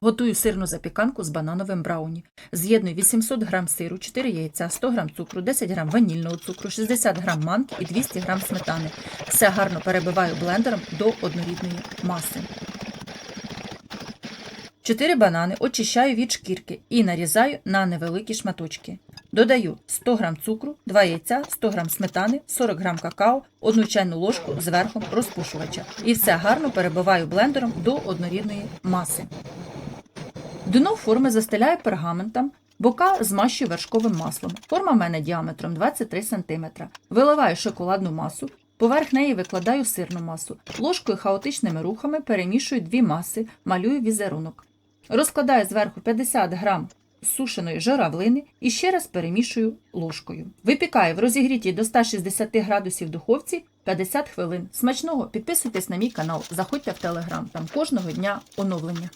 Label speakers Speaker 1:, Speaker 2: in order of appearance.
Speaker 1: Готую сирну запіканку з банановим брауні. З'єдную 800 г сиру, 4 яйця, 100 г цукру, 10 г ванільного цукру, 60 г манки і 200 г сметани. Все гарно перебиваю блендером до однорідної маси. 4 банани очищаю від шкірки і нарізаю на невеликі шматочки. Додаю 100 г цукру, 2 яйця, 100 г сметани, 40 г какао, 1 чайну ложку з верхом розпушувача. І все гарно перебиваю блендером до однорідної маси. Дно форми застеляю пергаментом, бока змащую вершковим маслом. Форма в мене діаметром 23 см. Виливаю шоколадну масу, поверх неї викладаю сирну масу. Ложкою хаотичними рухами перемішую дві маси, малюю візерунок. Розкладаю зверху 50 грам сушеної журавлини і ще раз перемішую ложкою. Випікаю в розігрітій до 160 градусів духовці 50 хвилин. Смачного! Підписуйтесь на мій канал, заходьте в телеграм, там кожного дня оновлення.